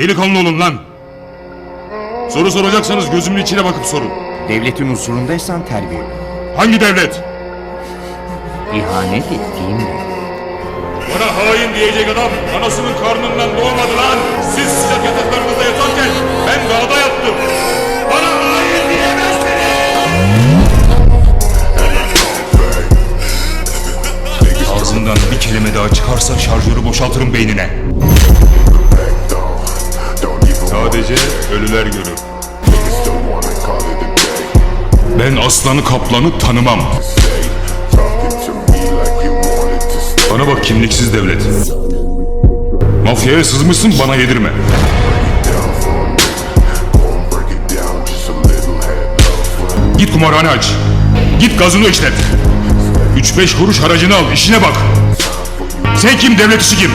Delikanlı olun lan. Soru soracaksanız gözümün içine bakıp sorun. Devletin huzurundaysan terbiyeli. Hangi devlet? İhanet ettiğinde. Bana hain diyecek adam anasının karnından doğmadı lan. Siz sıcak yataklarınızda yatarken ben dağda yattım. Bana hain diyemezsiniz. Ağzından bir kelime daha çıkarsa şarjörü boşaltırım beynine. Sadece ölüler görür. Ben aslanı kaplanı tanımam. Bana bak kimliksiz devlet. Mafyaya sızmışsın bana yedirme. Git kumarhane aç. Git gazını işlet. 3-5 kuruş haracını al işine bak. Sen kim devlet işi kim?